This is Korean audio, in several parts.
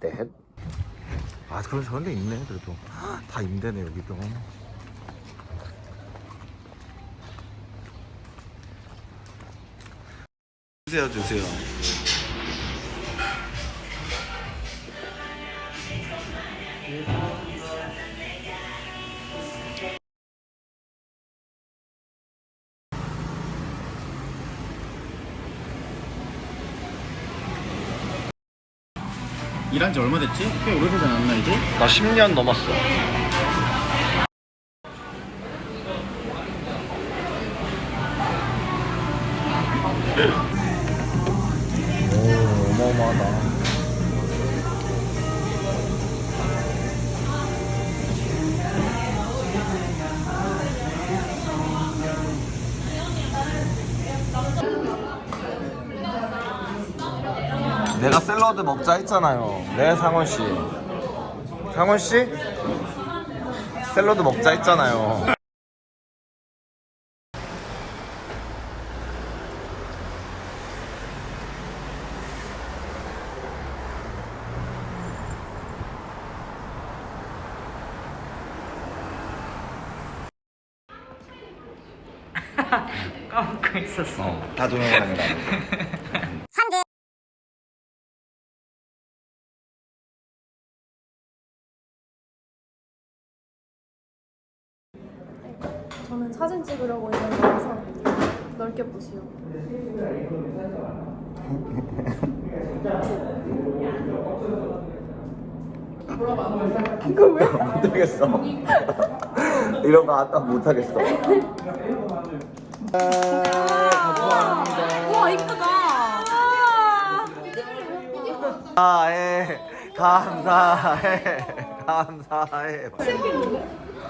넷. 아 그런 저런 데 있네 그래도. 다 임대네 여기도 주세요 주세요 일한 지 얼마 됐지? 꽤 오래되지 않았나 이제? 나 10년 넘었어 내가 샐러드 먹자 했잖아요. 네, 상원 씨. 상원 씨? 샐러드 먹자 했잖아요. 까먹고 있었어. 어, 다 동영상이다. 찍으려고 있는 거라서 넓게 보시오. 못하겠어. 이런 거 아까 못하겠어. 우와 이쁘다. 감사해, 감사해, 감사해.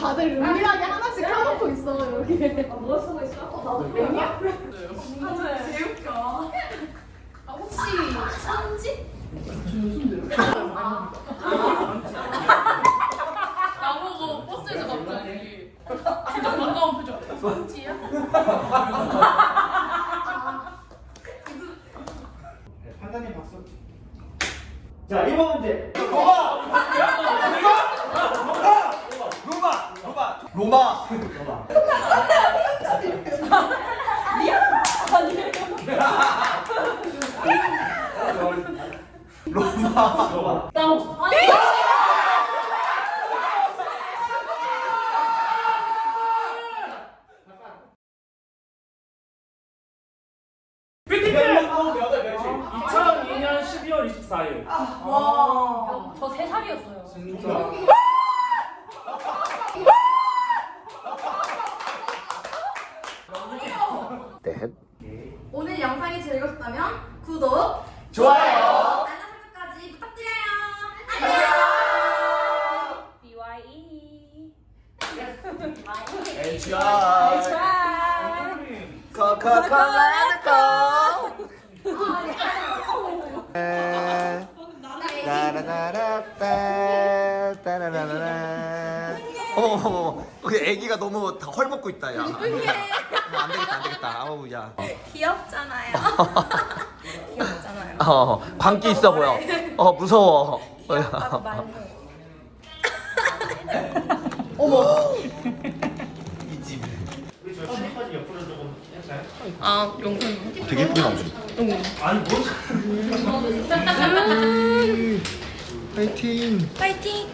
다들 은밀하게 하나씩 켜놓고 있어 여기. 뭐 쓰고 있어? 나 개웃겨. 혹시 선지? 나보고 버스에서 갑자기 진짜 반가운 표정 손지야? 판단님 박수. 자 1번 문제. 로마. 대한민국 24일. 저세 살이었어요. 넷. 오늘 영상이 즐거웠다면 구독, 좋아요. 알람 설정까지 부탁드려요. 안녕. BYE. 엔치아. 코카콜라 그 애기가 너무 다 헐벗고 있다 야. 어, 안 되겠다 안 되겠다. 아우 야. 귀엽잖아요. 귀엽잖아요. 어 광기 있어 보여. 어 무서워. 귀엽다고 말해. 아 영상. 되게 예쁘게 나오지. 아니 뭐? 파이팅. 파이팅.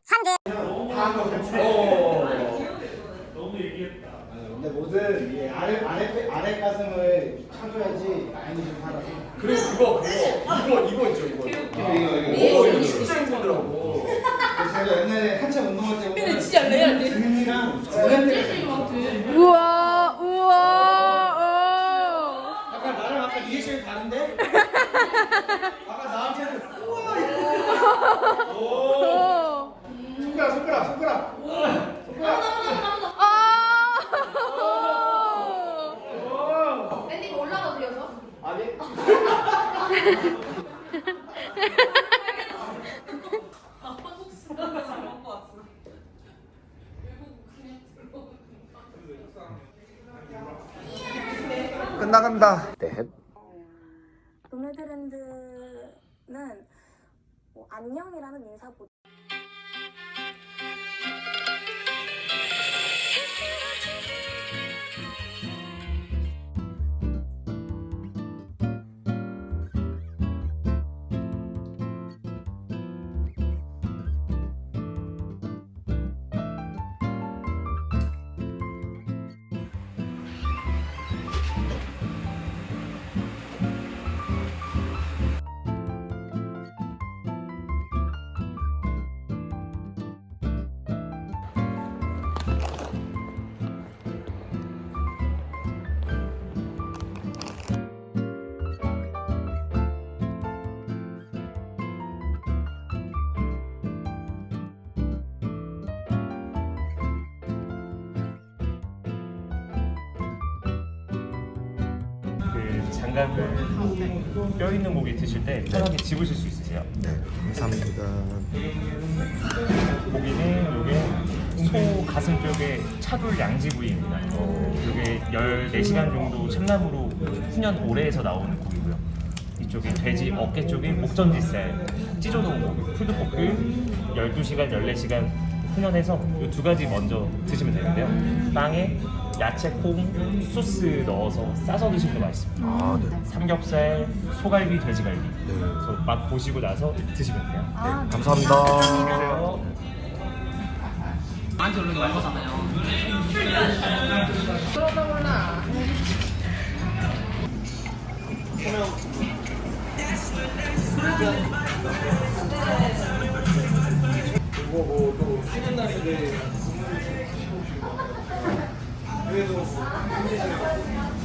근데 뭐든 이 아래 아래 아래 가슴을 차줘야지 라인이 좀 살아서. 그리고 그거 그거 이거 이거 있죠 이거. 이거 이거 진짜 힘들더라고. 제가 옛날에 한참 운동할 때 근데 진짜 레알 내. 등이랑 어릴 우와 우와. 약간 나랑 아까 이해실 아까 나한테는 우와 오. 손가락 손가락 손가락 손가락 아. 밴딩 올라가도 돼요, 저? 아니 끝나간다. 대 노매드랜드는 뭐 안녕이라는 인사보다 장갑을 뼈 있는 고기 드실 때 편하게 집으실 수 있으세요. 네, 감사합니다. 고기는 이게 소 가슴 쪽에 차돌 양지 부위입니다. 이게 14시간 정도 참나무로 훈연 오래 해서 나오는 고기고요. 이쪽에 돼지 어깨 쪽에 목전지살 찢어놓은 고기 풀드포크 12시간, 14시간 훈연해서 이 두 가지 먼저 드시면 되는데요. 빵에 야채, 콩, 소스 넣어서 싸서 드시면 더 맛있습니다. 아, 네. 삼겹살, 소갈비, 돼지갈비. 그래서 맛 보시고 나서 드시면 돼요. 감사합니다. 드세요. 이거 뭐또 쉬는 날인데 그래도 뭐 힘드시니까